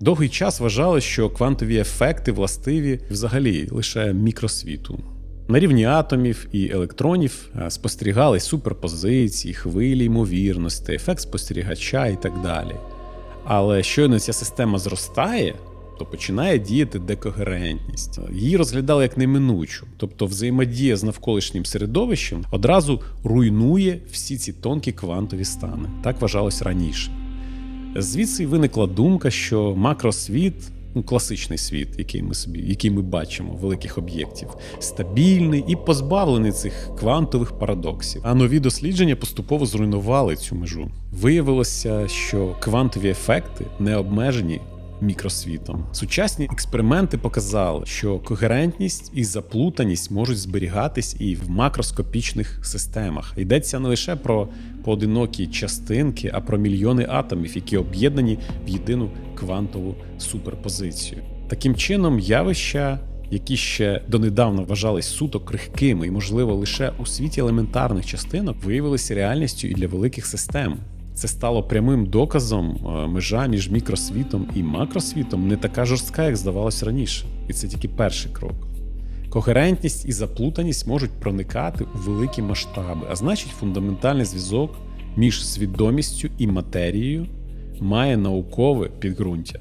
Довгий час вважали, що квантові ефекти властиві взагалі лише мікросвіту. На рівні атомів і електронів е, спостерігались суперпозиції, хвилі ймовірності, ефект спостерігача і так далі. Але щойно ця система зростає, то починає діяти декогерентність. Її розглядали як неминучу, тобто взаємодія з навколишнім середовищем одразу руйнує всі ці тонкі квантові стани. Так вважалось раніше. Звідси виникла думка, що макросвіт, ну класичний світ, який ми собі, який ми бачимо, великих об'єктів, стабільний і позбавлений цих квантових парадоксів. А нові дослідження поступово зруйнували цю межу. Виявилося, що квантові ефекти не обмежені мікросвітом. Сучасні експерименти показали, що когерентність і заплутаність можуть зберігатись і в макроскопічних системах. Йдеться не лише про поодинокі частинки, а про мільйони атомів, які об'єднані в єдину квантову суперпозицію. Таким чином, явища. Які ще донедавна вважались суто крихкими і, можливо, лише у світі елементарних частинок виявилися реальністю і для великих систем. Це стало прямим доказом, е, межа між мікросвітом і макросвітом не така жорстка, як здавалось раніше. І це тільки перший крок. Когерентність і заплутаність можуть проникати у великі масштаби, а значить, фундаментальний зв'язок між свідомістю і матерією має наукове підґрунтя.